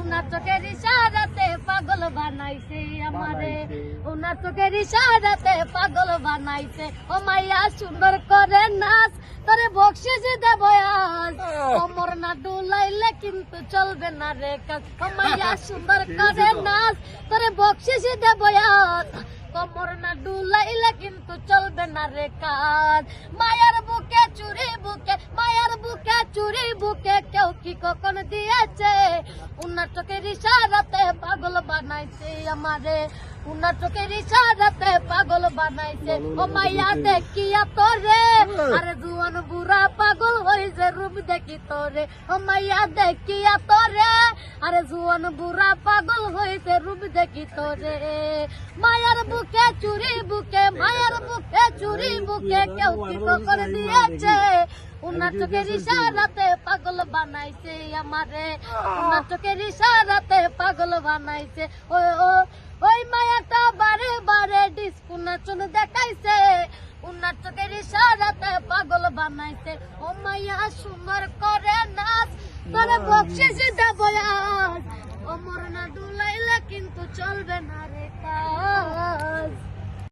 উনার চোখের ইশারাতে পাগল বানাইছে আমারে। উনার চোখের ইশারাতে পাগল বানাইছে। ও মাইয়া সুন্দর করে নাচ তোরে বকশিস দেব আজ। কোমর না ডুলাইলে কিন্তু চলবে না রে কাজ। ও মাইয়া সুন্দর করে নাচ তোরে বকশিস দেব আজ। কোমর না ডুলাইলে কিন্তু চলবে না রে কাজ। মায়ার বুকে চুরি বুকে কেউ কি কখন দিয়েছে? উনার চোখের ইশারাতে পাগল বানাইছে আমারে। উনার চোখের ইশারাতে পাগল বানাইছে। ও মাইয়া দেখিয়া তোরে। আরে জুয়ান বুড়া পাগল হয়েছে রূপ দেখি তোরে। ও মাইয়া দেখিয়া তোরে। আরে জুয়ান বুড়া পাগল হয়েছে রূপ দেখি তোরে। মায়ার বুকে চুরি বুকে, মায়ার বুকে চুরি বুকে কেউ কি কখন দিয়েছে? উনার চোখের ইশারাতে বানাইছে আমারে উনার চোখের ইশারাতে পাগল বানাইছে। ও ও ওই মায়াটা বারে বারে ডিস্কো নাচন দেখাইছে। উনার চোখের ইশারাতে পাগল বানাইছে। ও মাইয়া সুন্দর করে নাচ তোরে বকশিস দেব আজ। ও মরনা ডুলাইলে কিন্তু চলবে না রে।